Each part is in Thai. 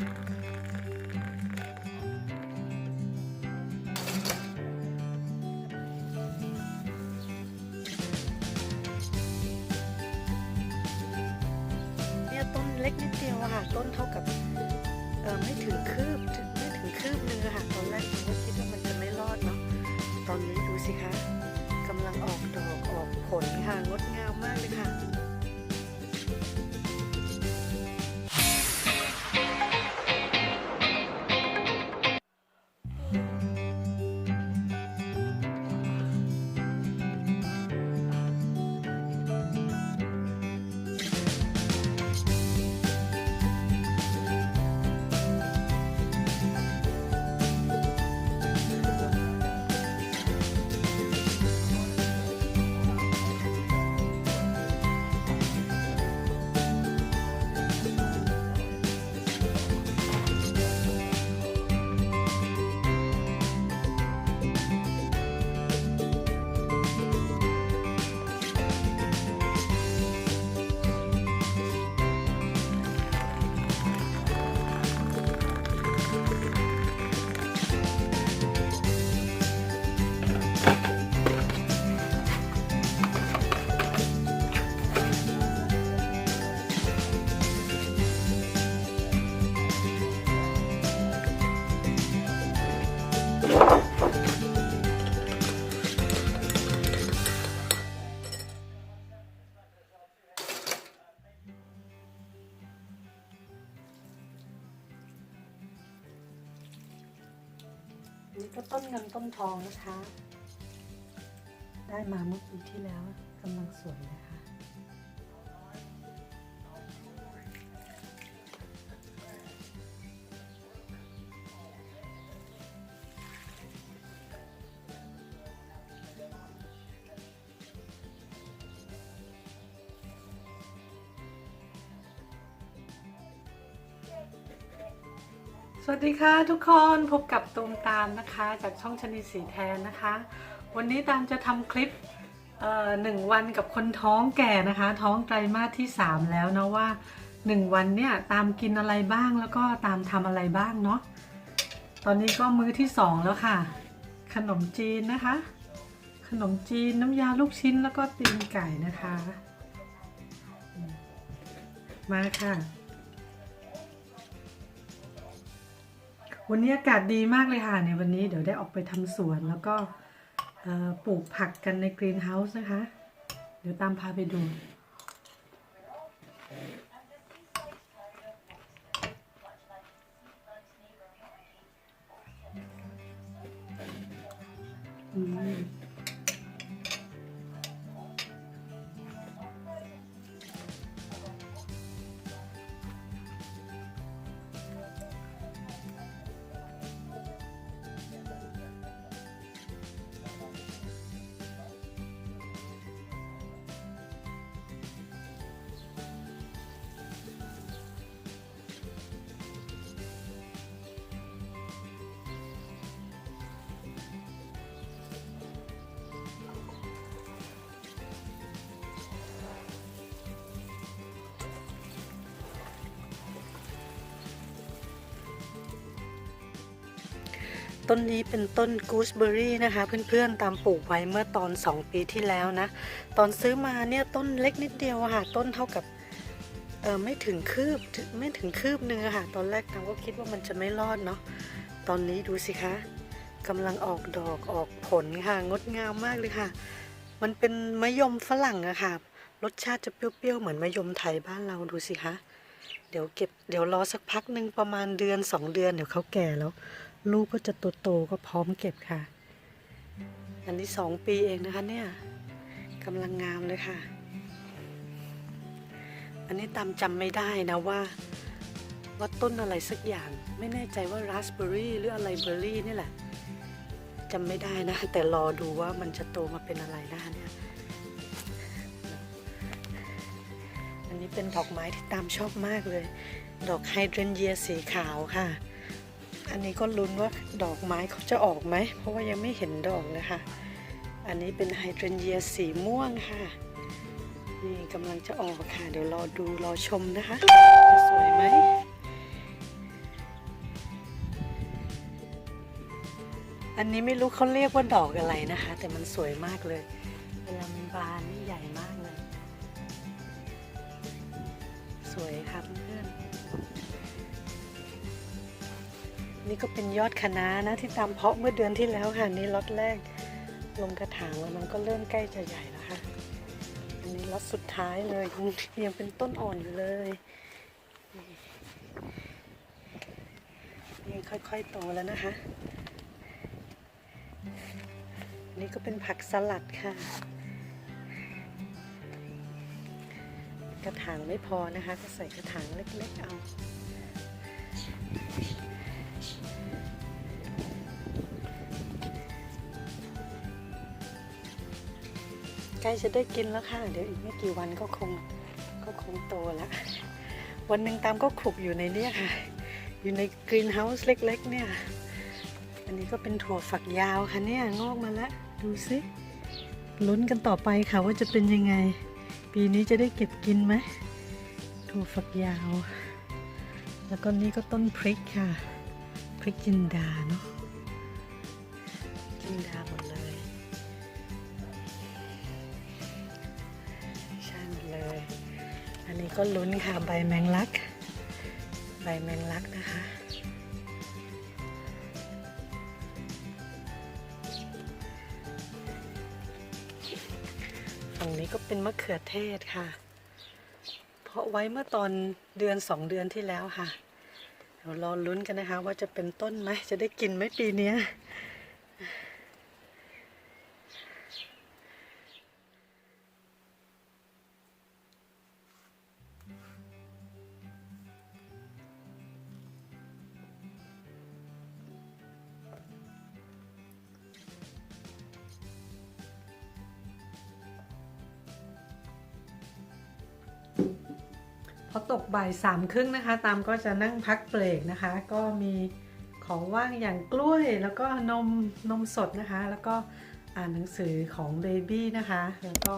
เนี่ต้นเล็กนิดเดียวอะค่ะต้นเท่ากับเออไม่ถึงคืบถึง นี่ก็ต้นเงินต้นทองนะคะ ได้มาเมื่อปีที่แล้วกำลังสวยเลยค่ะ วัสดีค่ะทุกคนพบกับตูมตามนะคะ จากช่องชนีสีแทนนะคะ วันนี้ตามจะทำคลิปหนึ่งวันกับคนท้องแก่นะคะ ท้องไตรมาสที่ 3 แล้วนะว่าหนึ่งวันเนี่ยตามกินอะไรบ้างแล้วก็ตามทำอะไรบ้างเนาะตอนนี้ก็มื้อที่ 2 แล้วค่ะ ขนมจีนนะคะ ขนมจีนน้ำยาลูกชิ้นแล้วก็ตีนไก่นะคะ มาค่ะ วันนี้อากาศดีมากเลยค่ะในวันนี้เดี๋ยวได้ออกไปทำสวนแล้วก็ปลูกผักกันในกรีนเฮาส์นะคะ เดี๋ยวตามพาไปดู ต้นนี้เป็นต้นกูสเบอรี่นะคะ เพื่อนๆตามปลูกไว้เมื่อตอน 2 ปีที่แล้วนะ ตอนซื้อมาเนี่ยต้นเล็กนิดเดียวค่ะ ต้นเท่ากับเออไม่ถึงคืบไม่ถึงคืบนึงอค่ะ ตอนแรกตามก็คิดว่ามันจะไม่รอดเนาะตอนนี้ดูสิคะกำลังออกดอกออกผลค่ะ งดงามมากเลยค่ะ มันเป็นมะยมฝรั่งอะค่ะ รสชาติจะเปรี้ยวๆเหมือนมะยมไทยบ้านเราดูสิคะเดี๋ยวเก็บเดี๋ยวรอสักพักหนึ่งประมาณเดือนสองเดือนเดี๋ยวเขาแก่แล้ว ลูกก็จะโตๆก็พร้อมเก็บค่ะ อันนี้สองปีเองนะคะเนี่ยกำลังงามเลยค่ะ อันนี้ตามจำไม่ได้นะว่าว่าต้นอะไรสักอย่าง ไม่แน่ใจว่าราสเบอร์รี่หรืออะไรเบอร์รี่นี่แหละจำไม่ได้นะ แต่รอดูว่ามันจะโตมาเป็นอะไรนะคะเนี่ยอันนี้เป็นดอกไม้ที่ตามชอบมากเลย ดอกไฮเดรนเยียสีขาวค่ะ อันนี้ก็ลุ้นว่าดอกไม้เขาจะออกไหม เพราะว่ายังไม่เห็นดอกเลยค่ะ อันนี้เป็นไฮดรนเยียสีม่วงค่ะ นี่กำลังจะออกค่ะ เดี๋ยวรอดูรอชมนะคะ จะสวยไหมอันนี้ไม่รู้เขาเรียกว่าดอกอะไรนะคะ แต่มันสวยมากเลยเวลามันบานนี่ใหญ่มากเลย สวยครับเพื่อน นี่ก็เป็นยอดคะน้านะที่ตามเพาะเมื่อเดือนที่แล้วค่ะนี่ล็อตแรกลงกระถางแล้วมันก็เริ่มใกล้จะใหญ่แล้วค่ะอันนี้ล็อตสุดท้ายเลยยังเป็นต้นอ่อนอยู่เลยนี่ค่อยๆโตแล้วนะคะนี่ก็เป็นผักสลัดค่ะ กระถางไม่พอนะคะ ก็ใส่กระถางเล็กๆเอา ใกล้จะได้กินแล้วค่ะ เดี๋ยวอีกไม่กี่วันก็คงก็คงโตแล้ว วันหนึ่งตามก็ขุกอยู่ในเนี้ยค่ะ อยู่ในกรีนเฮาส์เล็กๆ เนี่ย อันนี้ก็เป็นถั่วฝักยาวค่ะเนี่ยงอกมาแล้วดูสิลุ้นกันต่อไปค่ะว่าจะเป็นยังไง ปีนี้จะได้เก็บกินไหมถั่วฝักยาว แล้วก็นี่ก็ต้นพริกค่ะ พริกจินดาเนาะจินดาหมดเลย นี้ก็ลุ้นค่ะใบแมงลัก ใบแมงลักนะคะ ฝั่งนี้ก็เป็นมะเขือเทศค่ะ เพราะไว้เมื่อตอนเดือนสองเดือนที่แล้วค่ะ เดี๋ยวรอลุ้นกันนะคะ ว่าจะเป็นต้นไหมจะได้กินไหมปีนี้ พอตกบ่ายสามครึ่งนะคะ ตามก็จะนั่งพักเบรกนะคะ ก็มีของว่างอย่างกล้วยแล้วก็นมนมสดนะคะ แล้วก็อ่านหนังสือของเบบี้นะคะ แล้วก็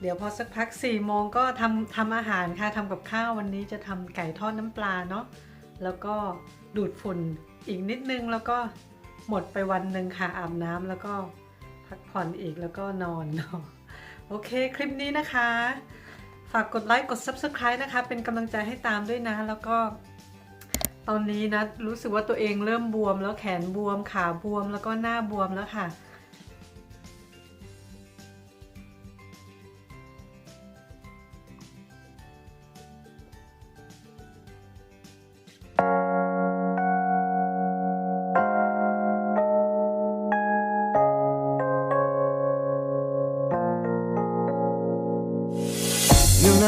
เดี๋ยวพอสักพัก4ี่โมงก็ทำทำอาหารค่ะทำกับข้าววันนี้จะทำไก่ทอดน้ำปลาเนาะแล้วก็ดูดฝุ่นอีกนิดนึงแล้วก็หมดไปวันหนึ่งค่ะอาบน้ำแล้วก็พักผ่อนอีกแล้วก็นอนเนาะโอเคคลิปนี้นะคะ ฝากกดไลค์กด Subscribe นะคะ เป็นกำลังใจให้ตามด้วยนะ แล้วก็ ตอนนี้นะ รู้สึกว่าตัวเองเริ่มบวมแล้วแขนบวมขาบวมแล้วก็หน้าบวมแล้วค่ะ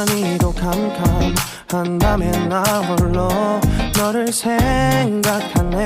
유난히도 캄캄한 밤에 나 홀로 너를 생각하네